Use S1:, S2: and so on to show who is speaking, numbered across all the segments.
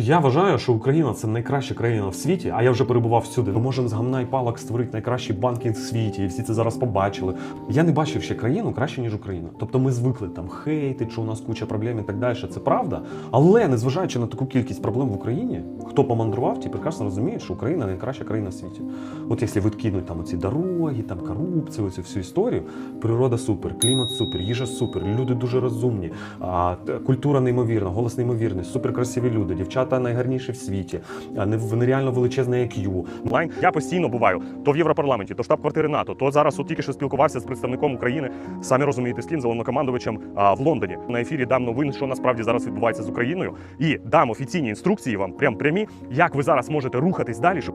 S1: Я вважаю, що Україна це найкраща країна в світі, а я вже перебував всюди. Ми можемо з гамна і палок створити найкращий банкінг в світі, і всі це зараз побачили. Я не бачив ще країну краще, ніж Україна. Тобто ми звикли там хейтить, що у нас куча проблем і так далі. Це правда. Але незважаючи на таку кількість проблем в Україні, хто помандрував, ті прекрасно розуміють, що Україна найкраща країна в світі. От якщо відкинуть там оці дороги, там корупцію, оцю всю історію, природа супер, клімат супер, їжа супер, люди дуже розумні, культура неймовірна, голос неймовірний, суперкрасиві люди, дівчата найгарніші в світі, не в нереально величезне IQ.
S2: онлайн. Я постійно буваю то в Європарламенті, то штаб-квартири НАТО, то зараз от тільки що спілкувався з представником України. Самі розумієте, з ким, головнокомандувачем в Лондоні. На ефірі дам новин, що насправді зараз відбувається з Україною, і дам офіційні інструкції вам, прям прямі, як ви зараз можете рухатись далі, щоб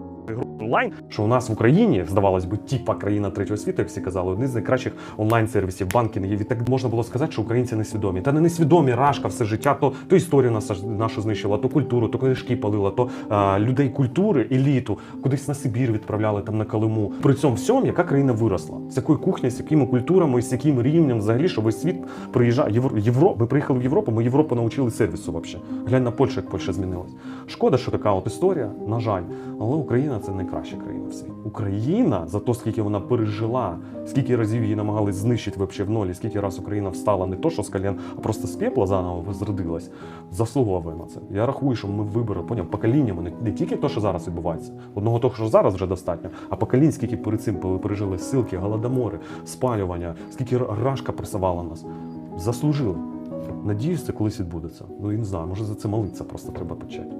S2: онлайн
S1: Що у нас в Україні, здавалось би, тіпа країна третього світу, як всі казали, один з найкращих онлайн-сервісів, банкінгів. І так можна було сказати, що українці несвідомі. Та не несвідомі рашка все життя, то, то історію нас, нашу знищила, то культуру, то книжки палила, то а, людей культури, еліту, кудись на Сибір відправляли там на Калиму. При цьому всьому, яка країна виросла? З якої кухні, з якими культурами, з яким рівнем взагалі, що весь світ приїжджає. Євро... Євро... Ми приїхали в Європу, ми Європу навчили сервісу взагалі. Глянь на Польщу, як Польща змінилась. Шкода, що така от історія, на жаль. Але Україна це найкраща країна в світі. Україна за те, скільки вона пережила, скільки разів її намагались знищити вообще в нолі, скільки раз Україна встала не то, що з колін, а просто з пепла заново возродилась, заслуговує на це. Я рахую, що ми вибори поняв поколіннями, не, не тільки те, що зараз відбувається, одного того, що зараз вже достатньо, а поколінь, скільки перед цим пережили силки, голодомори, спалювання, скільки рашка пресувала нас. Заслужили. Надіюсь, це колись відбудеться. Ну і не знаю, може за це молитися просто треба почати.